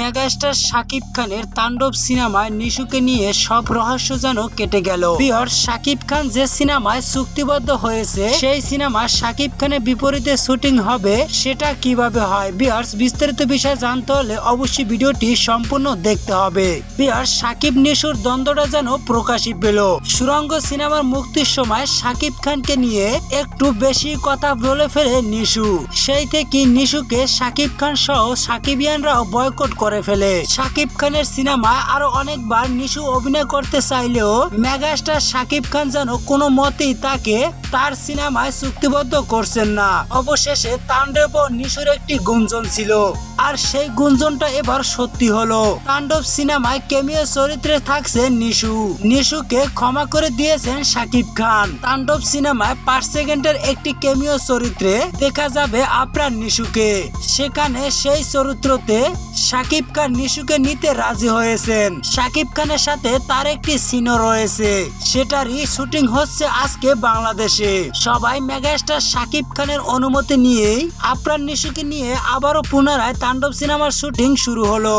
Megastar Shakib খানের তাণ্ডব সিনেমায় নিশুকে নিয়ে সব রহস্য যেন কেটে গেল। বিয়র শাকিব খান যে সিনেমায় চুক্তিবদ্ধ হয়েছে, সেই সিনেমা শাকিব খানের বিপরীতে শুটিং হবে, সেটা কীভাবে হয়? বিয়ার্স বিস্তারিত বিষয় জানতে হলে অবশ্যই ভিডিওটি সম্পূর্ণ দেখতে হবে। বিয়ার শাকিব নিশুর দ্বন্দ্বটা যেন প্রকাশই পেল। সুরঙ্গ সিনেমার মুক্তির সময় শাকিব খানকে নিয়ে একটু বেশি কথা বলে ফেলে নিশু। সেই থেকে নিশুকে শাকিব খান সহ সাকিবিয়ানরাও বয়কট করে ফেলে। শাকিব খানের সিনেমায় আরও অনেকবার নিশু অভিনয় করতে চাইলেও মেগাস্টার শাকিব খান যেন কোনো মতেই তাকে তার সিনেমায় চুক্তিবদ্ধ করছেন না। অবশেষে তাণ্ডব ও নিশুর একটি গুঞ্জন ছিল। আর সেই গুঞ্জনটা এবার সত্যি হলো। তাণ্ডব সিনেমায় কেমিও চরিত্রে থাকছে নিশু। নিশুকে ক্ষমা করে দিয়েছেন শাকিব খান। তাণ্ডব সিনেমায় পাঁচ সেকেন্ডের একটি কেমিও চরিত্রে দেখা যাবে আপনার নিশুকে। সেখানে সেই চরিত্রতে শাকিব খান নিশুকে নিতে রাজি হয়েছেন। শাকিব খানের সাথে তার একটি সিনও রয়েছে। সেটারই শুটিং হচ্ছে আজকে বাংলাদেশে। সবাই মেগাস্টার শাকিব খানের অনুমতি নিয়েই আপ্রাণ নিশুকে নিয়ে আবারও পুনরায় তাণ্ডব সিনেমার শুটিং শুরু হলো।